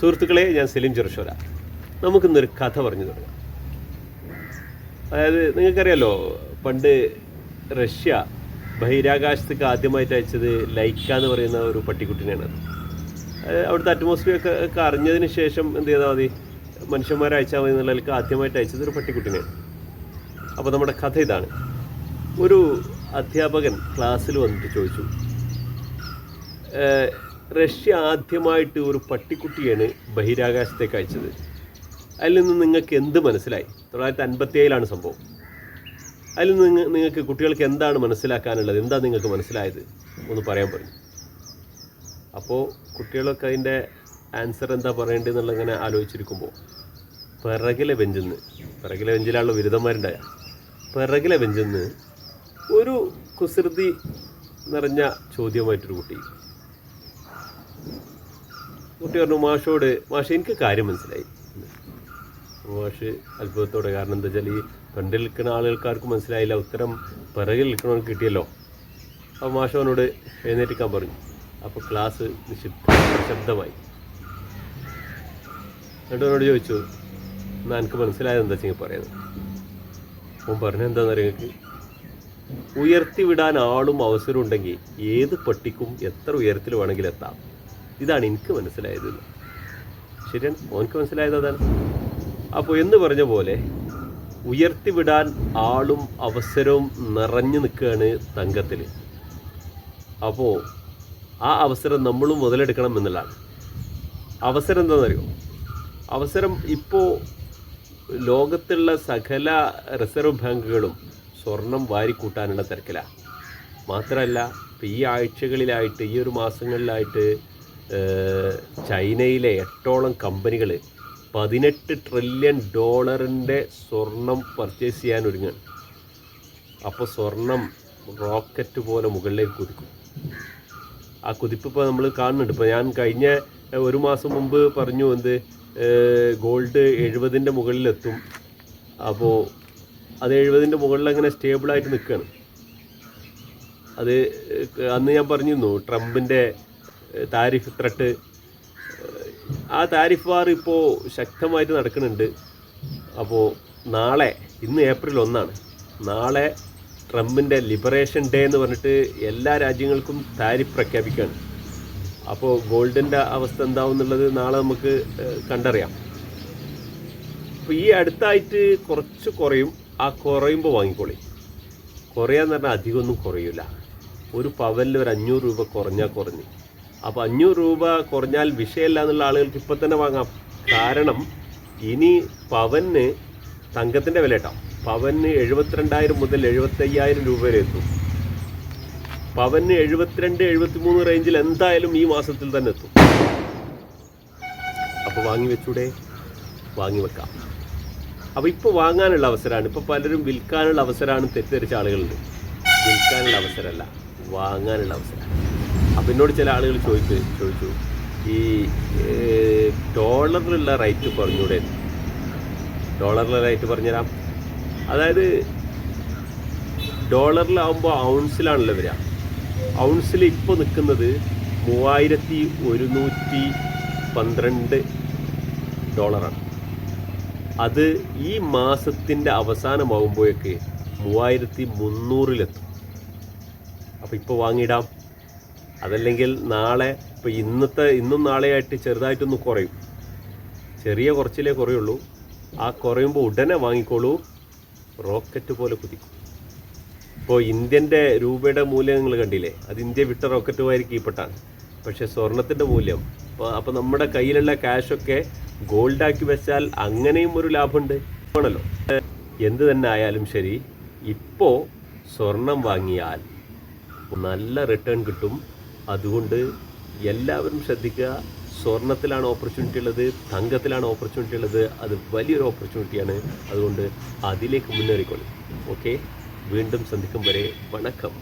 സുഹൃത്തുക്കളെ ഞാൻ സെലിം ചെറുശോല നമുക്കിന്നൊരു കഥ പറഞ്ഞു തുടങ്ങാം. അതായത് നിങ്ങൾക്കറിയാലോ പണ്ട് റഷ്യ ബഹിരാകാശത്തേക്ക് ആദ്യമായിട്ട് അയച്ചത് ലൈക്ക എന്ന് പറയുന്ന ഒരു പട്ടിക്കുട്ടിനെയാണ്. അവിടുത്തെ അറ്റ്മോസ്ഫിയർ ഒക്കെ അറിഞ്ഞതിന് ശേഷം എന്ത് ചെയ്താൽ മതി? മനുഷ്യന്മാരെ അയച്ചാൽ മതി എന്നുള്ളതിലേക്ക് ആദ്യമായിട്ട് അയച്ചത് ഒരു പട്ടിക്കുട്ടിനെയാണ്. അപ്പോൾ നമ്മുടെ കഥ ഇതാണ്. ഒരു അധ്യാപകൻ ക്ലാസ്സിൽ വന്നിട്ട് ചോദിച്ചു റഷ്യ ആദ്യമായിട്ട് ഒരു പട്ടിക്കുട്ടിയാണ് ബഹിരാകാശത്തേക്ക് അയച്ചത്. അതിൽ നിന്ന് നിങ്ങൾക്ക് എന്ത് മനസ്സിലായി? തൊള്ളായിരത്തി അൻപത്തി ഏഴിലാണ് സംഭവം. അതിൽ നിന്ന് നിങ്ങൾക്ക് കുട്ടികൾക്ക് എന്താണ് മനസ്സിലാക്കാനുള്ളത്? എന്താ നിങ്ങൾക്ക് മനസ്സിലായത്? ഒന്ന് പറയാൻ പറഞ്ഞു. അപ്പോൾ കുട്ടികളൊക്കെ അതിന്റെ ആൻസർ എന്താ പറയേണ്ടത് എന്നുള്ള ഇങ്ങനെ ആലോചിച്ചിരിക്കുമ്പോൾ പിറകിലെ ബെഞ്ചിൽ നിന്ന് പിറകിലെ ബെഞ്ചിലുള്ള ബിരുദന്മാരുണ്ടായ. പിറകിലെ ബെഞ്ചിൽ നിന്ന് ഒരു കുസൃതി നിറഞ്ഞ ചോദ്യമായിട്ടൊരു കുട്ടി കുട്ടി പറഞ്ഞു മാഷോട് മാഷ് എനിക്ക് കാര്യം മനസ്സിലായി. മാഷ് അത്ഭുതത്തോടെ കാരണം എന്താ വെച്ചാൽ ഈ ഫ്രണ്ടിൽ നിൽക്കുന്ന ആളുകൾക്കാർക്ക് മനസ്സിലായില്ല ഉത്തരം പിറകിൽ നിൽക്കണമെന്ന് കിട്ടിയല്ലോ. അപ്പോൾ മാഷ് അവനോട് എഴുന്നേറ്റിക്കാൻ പറഞ്ഞു. അപ്പോൾ ക്ലാസ് നിശബ്ദ നിശബ്ദമായി. എന്നിട്ട് ചോദിച്ചു എന്നാൽ എനിക്ക് മനസ്സിലായത് എന്താ വെച്ചാൽ പറയുന്നത് അവൻ പറഞ്ഞത് എന്താണെന്ന് നിങ്ങൾക്ക് ഉയർത്തി വിടാൻ ആളും അവസരം ഉണ്ടെങ്കിൽ ഏത് പട്ടിക്കും എത്ര ഉയരത്തിൽ വേണമെങ്കിലും എത്താം. ഇതാണ് എനിക്ക് മനസ്സിലായത്. ശരിയാണ്? മോനിക്ക് മനസ്സിലായത് അതാണ്. അപ്പോൾ എന്ന് പറഞ്ഞ പോലെ ഉയർത്തിവിടാൻ ആളും അവസരവും നിറഞ്ഞു നിൽക്കുകയാണ് തങ്കത്തിൽ അപ്പോൾ ആ അവസരം നമ്മളും മുതലെടുക്കണം എന്നുള്ളതാണ്. അവസരം എന്താണെന്നറിയോ? അവസരം ഇപ്പോൾ ലോകത്തുള്ള സകല റിസർവ് ബാങ്കുകളും സ്വർണം വാരിക്കൂട്ടാനുള്ള തിരക്കിലാണ് മാത്രമല്ല ഈ ആഴ്ചകളിലായിട്ട് ഈ ഒരു മാസങ്ങളിലായിട്ട് ചൈനയിലെ എട്ടോളം കമ്പനികൾ പതിനെട്ട് ട്രില്യൺ ഡോളറിന്റെ സ്വർണം പർച്ചേസ് ചെയ്യാൻ ഒരുങ്ങാണ് അപ്പോൾ സ്വർണം റോക്കറ്റ് പോലെ മുകളിലേക്ക് കുതിക്കും. ആ കുതിപ്പ് ഇപ്പോൾ നമ്മൾ കാണുന്നുണ്ട്. ഇപ്പോൾ ഞാൻ കഴിഞ്ഞ ഒരു മാസം മുമ്പ് പറഞ്ഞു എന്ത് ഗോൾഡ് എഴുപതിന്റെ മുകളിലെത്തും. അപ്പോൾ അത് എഴുപതിന്റെ മുകളിൽ അങ്ങനെ സ്റ്റേബിളായിട്ട് നിൽക്കുകയാണ് അത് അന്ന് ഞാൻ പറഞ്ഞിരുന്നു ട്രംപിന്റെ താരിഫ് ത്രട്ട്. ആ താരിഫ് വാർ ഇപ്പോൾ ശക്തമായിട്ട് നടക്കുന്നുണ്ട്. അപ്പോൾ നാളെ ഇന്ന് ഏപ്രിൽ ഒന്നാണ്. നാളെ ട്രംപിന്റെ ലിബറേഷൻ ഡേ എന്ന് പറഞ്ഞിട്ട് എല്ലാ രാജ്യങ്ങൾക്കും താരിഫ് പ്രഖ്യാപിക്കുകയാണ്. അപ്പോൾ ഗോൾഡിന്റെ അവസ്ഥ എന്താവും എന്നുള്ളത് നാളെ നമുക്ക് കണ്ടറിയാം. അപ്പോൾ ഈ അടുത്തായിട്ട് കുറച്ച് കുറയും ആ കുറയുമ്പോൾ വാങ്ങിക്കോളി. കുറയാന്ന് പറഞ്ഞാൽ അധികമൊന്നും കുറയില്ല ഒരു പവനിൽ ഒരു അഞ്ഞൂറ് രൂപ കുറഞ്ഞാൽ കുറഞ്ഞ്. അപ്പോൾ അഞ്ഞൂറ് രൂപ കുറഞ്ഞാൽ വിഷയമില്ല എന്നുള്ള ആളുകൾക്ക് ഇപ്പം തന്നെ വാങ്ങാം. കാരണം ഇനി പവന് തങ്കത്തിന്റെ വില കേട്ടോ. പവന് എഴുപത്തിരണ്ടായിരം മുതൽ എഴുപത്തയ്യായിരം രൂപ വരെ എത്തും. പവന് എഴുപത്തിരണ്ട് എഴുപത്തിമൂന്ന് റേഞ്ചിൽ എന്തായാലും ഈ മാസത്തിൽ തന്നെ എത്തും. അപ്പോൾ വാങ്ങി വെച്ചൂടെ? വാങ്ങി വെക്കാം. അപ്പോൾ ഇപ്പോൾ വാങ്ങാനുള്ള അവസരമാണ് ഇപ്പോൾ പലരും വിൽക്കാനുള്ള അവസരമാണ് തെറ്റിദ്ധരിച്ച ആളുകളുണ്ട്. വിൽക്കാനുള്ള അവസരമല്ല വാങ്ങാനുള്ള അവസരം അപ്പോൾ എന്നോട് ചില ആളുകൾ ചോദിച്ചു ചോദിച്ചു ഈ ഡോളറിലുള്ള റേറ്റ് പറഞ്ഞൂടെ. ഡോളറിലെ റേറ്റ് പറഞ്ഞുതരാം. അതായത് ഡോളറിലാവുമ്പോൾ ഔൺസിലാണല്ലോ വരിക ഔൺസിൽ ഇപ്പോൾ നിൽക്കുന്നത് മൂവായിരത്തി ഒരുന്നൂറ്റി പന്ത്രണ്ട് ഡോളറാണ്. അത് ഈ മാസത്തിന്റെ അവസാനമാകുമ്പോഴേക്ക് മൂവായിരത്തി മുന്നൂറിലെത്തും. അപ്പോൾ ഇപ്പോൾ വാങ്ങിയിടാം. അതല്ലെങ്കിൽ നാളെ ഇപ്പോൾ ഇന്നത്തെ ഇന്നും നാളെയായിട്ട് ചെറുതായിട്ടൊന്ന് കുറയും. ചെറിയ കുറച്ചിലേ കുറയുള്ളൂ. ആ കുറയുമ്പോൾ ഉടനെ വാങ്ങിക്കോളൂ. റോക്കറ്റ് പോലെ കുതിക്കും. ഇപ്പോൾ ഇന്ത്യന്റെ രൂപയുടെ മൂല്യം നിങ്ങൾ കണ്ടില്ലേ? അത് ഇന്ത്യ വിട്ട റോക്കറ്റുമായി കീഴ്പ്പെട്ടാണ് പക്ഷേ സ്വർണത്തിന്റെ മൂല്യം. അപ്പോൾ അപ്പോൾ നമ്മുടെ കയ്യിലുള്ള ക്യാഷൊക്കെ ഗോൾഡാക്കി വെച്ചാൽ അങ്ങനെയും ഒരു ലാഭമുണ്ട്. ആണല്ലോ? എന്ത് തന്നെ ആയാലും ശരി ഇപ്പോൾ സ്വർണം വാങ്ങിയാൽ നല്ല റിട്ടേൺ കിട്ടും. അതുകൊണ്ട് എല്ലാവരും ശ്രദ്ധിക്കുക. സ്വർണത്തിലാണ് ഓപ്പർച്യൂണിറ്റി ഉള്ളത് തങ്കത്തിലാണ് ഓപ്പർച്യൂണിറ്റി ഉള്ളത്. അത് വലിയൊരു ഓപ്പർച്യൂണിറ്റിയാണ് അതുകൊണ്ട് അതിലേക്ക് മുന്നേറിക്കൊള്ളു ഓക്കെ വീണ്ടും സന്ധിക്കും വരെ. വണക്കം.